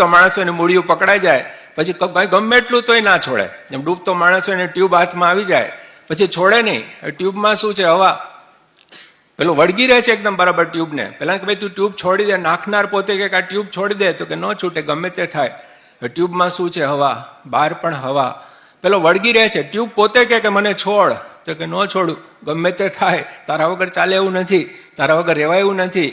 ડૂબતો માણસ હોય ને મૂળિયું પકડાઈ જાય, પછી ગમે એટલું તોય ના છોડે. જેમ ડૂબતો માણસ હોય ને ટ્યુબ હાથમાં આવી જાય, પછી છોડે નહીં. ટ્યુબમાં શું છે? હવા. પેલો વળગી રહે છે એકદમ બરાબર ટ્યુબને. પેલા કે ભાઈ તું ટ્યુબ છોડી દે, નાખનાર પોતે કે આ ટ્યુબ છોડી દે, તો કે ન છૂટે, ગમે તે થાય. ટ્યુબમાં શું છે? હવા. બહાર પણ હવા. પેલો વળગી રહે છે. ટ્યુબ પોતે કે મને છોડ, તો કે ન છોડું, ગમે તે થાય. તારા વગર ચાલે એવું નથી. તારા વગર રહેવાય એવું નથી.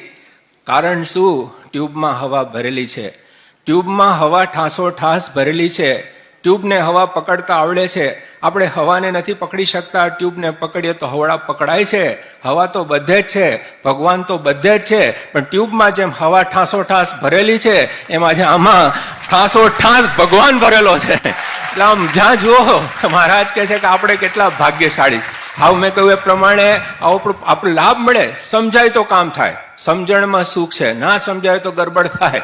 કારણ શું? ટ્યુબમાં હવા ભરેલી છે. ટ્યુબમાં હવા ઠાસો ઠાસ ભરેલી છે. ટ્યુબને હવા પકડતા આવડે છે. આપણે હવાને નથી પકડી શકતા. ટ્યુબને પકડીએ તો હવડા પકડાય છે. હવા તો બધે જ છે. ભગવાન તો બધે જ છે. પણ ટ્યુબમાં જેમ હવા ઠાસો ઠાસ ભરેલી છે, એમાં જે આમાં ઠાસો ઠાસ ભગવાન ભરેલો છે. એટલે આમ જ્યાં જુઓ, મહારાજ કહે છે કે આપણે કેટલા ભાગ્યશાળી છે. હાવ મેં કહ્યું એ પ્રમાણે આપણો આપણો લાભ મળે. સમજાય તો કામ થાય. સમજણમાં સુખ છે. ના સમજાય તો ગરબડ થાય.